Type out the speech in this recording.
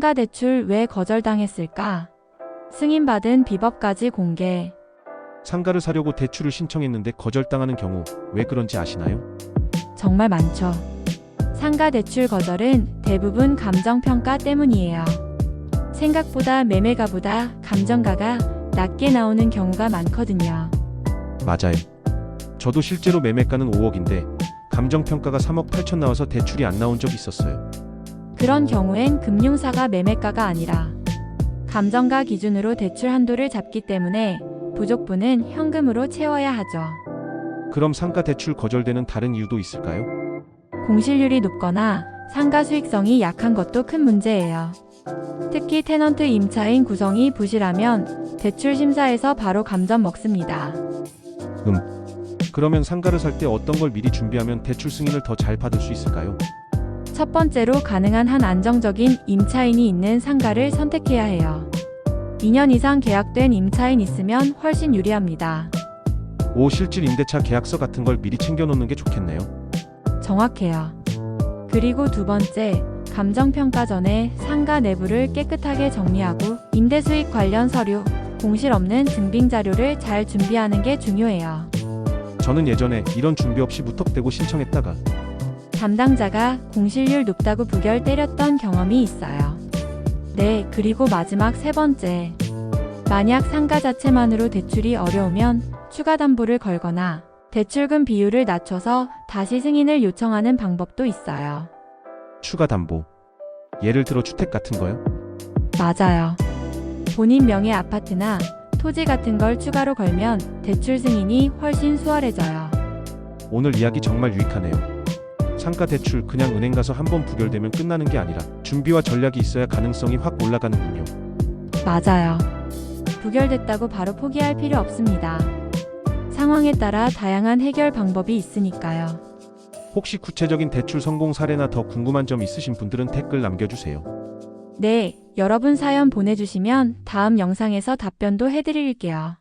상가 대출 왜 거절당했을까? 승인받은 비법까지 공개. 상가를 사려고 대출을 신청했는데 거절당하는 경우 왜 그런지 아시나요? 정말 많죠. 상가 대출 거절은 대부분 감정평가 때문이에요. 생각보다 매매가보다 감정가가 낮게 나오는 경우가 많거든요. 맞아요. 저도 실제로 매매가는 5억인데 감정평가가 3억 8천 나와서 대출이 안 나온 적이 있었어요. 그런 경우엔 금융사가 매매가가 아니라 감정가 기준으로 대출 한도를 잡기 때문에 부족분은 현금으로 채워야 하죠. 그럼 상가 대출 거절되는 다른 이유도 있을까요? 공실률이 높거나 상가 수익성이 약한 것도 큰 문제예요. 특히 테넌트 임차인 구성이 부실하면 대출 심사에서 바로 감점 먹습니다. 그러면 상가를 살 때 어떤 걸 미리 준비하면 대출 승인을 더 잘 받을 수 있을까요? 첫 번째로 가능한 한 안정적인 임차인이 있는 상가를 선택해야 해요. 2년 이상 계약된 임차인 있으면 훨씬 유리합니다. 오 실질 임대차 계약서 같은 걸 미리 챙겨 놓는 게 좋겠네요. 정확해요. 그리고 두 번째, 감정평가 전에 상가 내부를 깨끗하게 정리하고 임대 수익 관련 서류, 공실 없는 증빙 자료를 잘 준비하는 게 중요해요. 저는 예전에 이런 준비 없이 무턱대고 신청했다가 담당자가 공실률 높다고 부결 때렸던 경험이 있어요. 네, 그리고 마지막 세 번째. 만약 상가 자체만으로 대출이 어려우면 추가 담보를 걸거나 대출금 비율을 낮춰서 다시 승인을 요청하는 방법도 있어요. 추가 담보. 예를 들어 주택 같은 거요? 맞아요. 본인 명의 아파트나 토지 같은 걸 추가로 걸면 대출 승인이 훨씬 수월해져요. 오늘 이야기 정말 유익하네요. 상가 대출 그냥 은행 가서 한번 부결되면 끝나는 게 아니라 준비와 전략이 있어야 가능성이 확 올라가는군요. 맞아요. 부결됐다고 바로 포기할 필요 없습니다. 상황에 따라 다양한 해결 방법이 있으니까요. 혹시 구체적인 대출 성공 사례나 더 궁금한 점 있으신 분들은 댓글 남겨주세요. 네, 여러분 사연 보내주시면 다음 영상에서 답변도 해드릴게요.